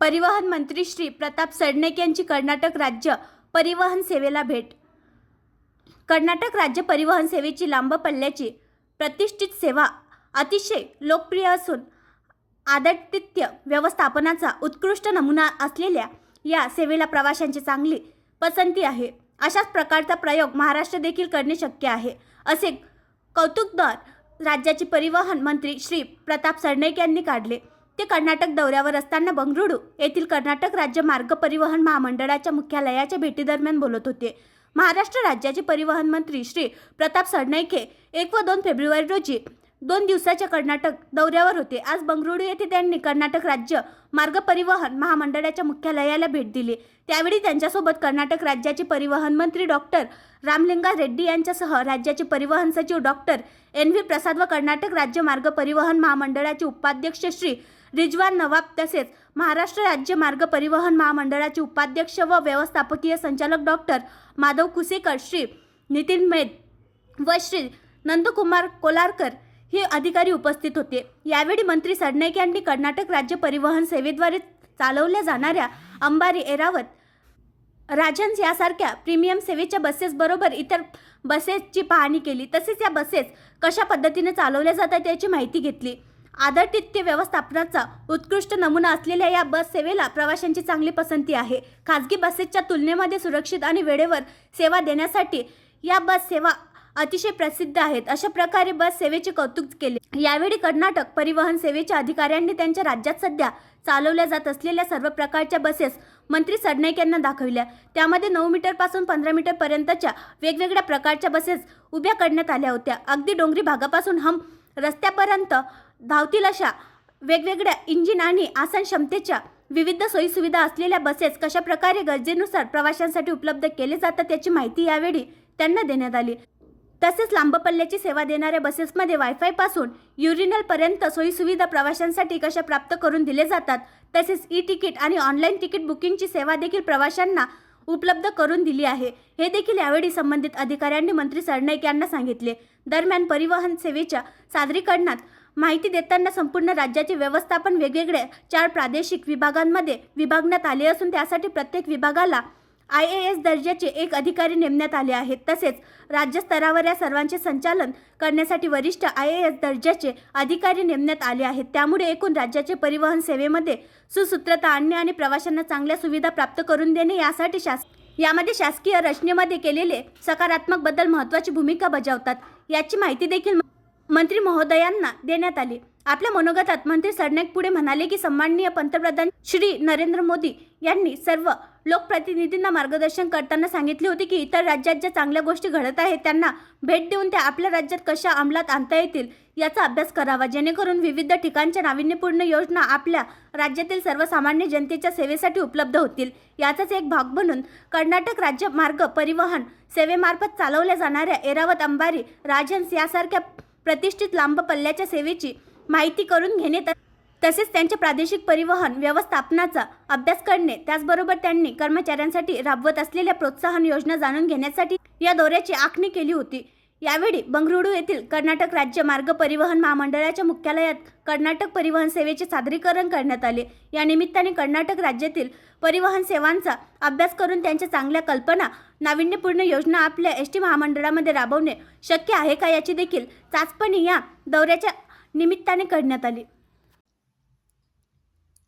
परिवहन मंत्री श्री प्रताप सडणेक यांची कर्नाटक राज्य परिवहन सेवेला भेट. कर्नाटक राज्य परिवहन सेवेची लांब पल्ल्याची प्रतिष्ठित सेवा अतिशय लोकप्रिय असून आदरातिथ्य व्यवस्थापनाचा उत्कृष्ट नमुना असलेल्या या सेवेला प्रवाशांची चांगली पसंती आहे. अशाच प्रकारचा प्रयोग महाराष्ट्र देखील करणे शक्य आहे असे कौतुकदार राज्याचे परिवहन मंत्री श्री प्रताप सरनाईक यांनी काढले. ते कर्नाटक दौऱ्यावर असताना बंगळुरू येथील कर्नाटक राज्य मार्ग परिवहन महामंडळाच्या मुख्यालयाच्या भेटीदरम्यान बोलत होते. महाराष्ट्र राज्याचे परिवहन मंत्री श्री प्रताप सरनाईके एक व दोन फेब्रुवारी रोजी दोन दिवसाच्या कर्नाटक दौऱ्यावर होते. आज बंगळुरू येथे त्यांनी कर्नाटक राज्य मार्ग परिवहन महामंडळाच्या मुख्यालयाला भेट दिली. त्यावेळी त्यांच्यासोबत कर्नाटक राज्याचे परिवहन मंत्री डॉक्टर रामलिंगा रेड्डी यांच्यासह राज्याचे परिवहन सचिव डॉक्टर एन व्ही प्रसाद व कर्नाटक राज्य मार्ग परिवहन महामंडळाचे उपाध्यक्ष श्री रिजवान नवाब तसेच महाराष्ट्र राज्य मार्ग परिवहन महामंडळाचे उपाध्यक्ष व व्यवस्थापकीय संचालक डॉक्टर माधव कुसेकर श्री नितीन मेद व श्री नंदकुमार कोलारकर हे अधिकारी उपस्थित होते. यावेळी मंत्री सरनाईक यांनी कर्नाटक राज्य परिवहन सेवेद्वारे चालवल्या जाणाऱ्या अंबारी एरावत राजन्स यासारख्या प्रीमियम सेवेच्या बसेसबरोबर इतर बसेसची पाहणी केली. तसेच या बसेस कशा पद्धतीने चालवल्या जातात याची माहिती घेतली. आदरतिथ्य व्यवस्थापनाचा उत्कृष्ट नमुना असलेल्या या बस सेवेला प्रवाशांची चांगली पसंती आहे. खाजगी बसेसच्या तुलनेमध्ये सुरक्षित आणि वेळेवर सेवा देण्यासाठी या बस सेवा अतिशय प्रसिद्ध आहेत. अशा प्रकारे बस सेवेचे कौतुक केले. यावेळी कर्नाटक परिवहन सेवेच्या अधिकाऱ्यांनी त्यांच्या राज्यात सध्या चालवल्या जात असलेल्या सर्व प्रकारच्या बसेस मंत्री सरनाईक यांना दाखविल्या. त्यामध्ये नऊ मीटरपासून पंधरा मीटरपर्यंतच्या वेगवेगळ्या प्रकारच्या बसेस उभ्या करण्यात आल्या होत्या. अगदी डोंगरी भागापासून हम रस्त्यापर्यंत धावतील अशा वेगवेगळ्या इंजिन आणि आसन क्षमतेच्या विविध सोयीसुविधा असलेल्या बसेस कशा प्रकारे गरजेनुसार प्रवाशांसाठी उपलब्ध केले जातात याची माहिती यावेळी त्यांना देण्यात आली. तसेच लांब पल्ल्याची सेवा देणाऱ्या बसेसमध्ये वायफायपासून युरिनलपर्यंत सोयीसुविधा प्रवाशांसाठी कशा प्राप्त करून दिले जातात तसेच ई तिकीट आणि ऑनलाईन तिकीट बुकिंगची सेवा देखील प्रवाशांना उपलब्ध करून दिली आहे. हे देखील यावेळी संबंधित अधिकाऱ्यांनी मंत्री सरनाईक यांना सांगितले. दरम्यान परिवहन सेवेच्या सादरीकरणात माहिती देताना संपूर्ण राज्याचे व्यवस्थापन वेगवेगळ्या चार प्रादेशिक विभागांमध्ये विभागण्यात आले असून त्यासाठी प्रत्येक विभागाला आय ए एस दर्जाचे एक अधिकारी नेमण्यात आले आहेत. तसेच राज्यस्तरावर या सर्वांचे संचालन करण्यासाठी वरिष्ठ आय ए एस दर्जाचे अधिकारी नेमण्यात आले आहेत. त्यामुळे एकूण राज्याचे परिवहन सेवेमध्ये सुसूत्रता आणणे आणि प्रवाशांना चांगल्या सुविधा प्राप्त करून देणे यासाठी शास यामध्ये शासकीय रचनेमध्ये केलेले सकारात्मक बदल महत्त्वाची भूमिका बजावतात. याची माहिती देखील मंत्री महोदयांना देण्यात आली. आपल्या मनोगतात मंत्री सरनाईक पुढे म्हणाले की सन्माननीय पंतप्रधान श्री नरेंद्र मोदी यांनी सर्व लोकप्रतिनिधींना मार्गदर्शन करताना सांगितले होते की इतर राज्यात ज्या चांगल्या गोष्टी घडत आहेत त्यांना भेट देऊन त्या आपल्या राज्यात कशा अंमलात आणता येतील याचा अभ्यास करावा. जेणेकरून विविध ठिकाणच्या नाविन्यपूर्ण योजना आपल्या राज्यातील सर्वसामान्य जनतेच्या सेवेसाठी उपलब्ध होतील. याचाच एक भाग म्हणून कर्नाटक राज्य मार्ग परिवहन सेवेमार्फत चालवल्या जाणाऱ्या एरावत अंबारी राजहंस यासारख्या प्रतिष्ठित लांब पल्ल्याच्या सेवेची माहिती करून घेणे तसेच त्यांच्या प्रादेशिक परिवहन व्यवस्थापनाचा अभ्यास करणे त्याचबरोबर त्यांनी कर्मचाऱ्यांसाठी राबवत असलेल्या प्रोत्साहन योजना जाणून घेण्यासाठी या दौऱ्याची आखणी केली होती. यावेळी बंगळुरू येथील कर्नाटक राज्य मार्ग परिवहन महामंडळाच्या मुख्यालयात कर्नाटक परिवहन सेवेचे सादरीकरण करण्यात आले. या निमित्ताने कर्नाटक राज्यातील परिवहन सेवांचा अभ्यास करून त्यांच्या चांगल्या कल्पना नाविन्यपूर्ण योजना आपल्या एस टी महामंडळामध्ये राबवणे शक्य आहे का याची देखील चाचपणी या दौऱ्याच्या निमित्ताने करण्यात आली.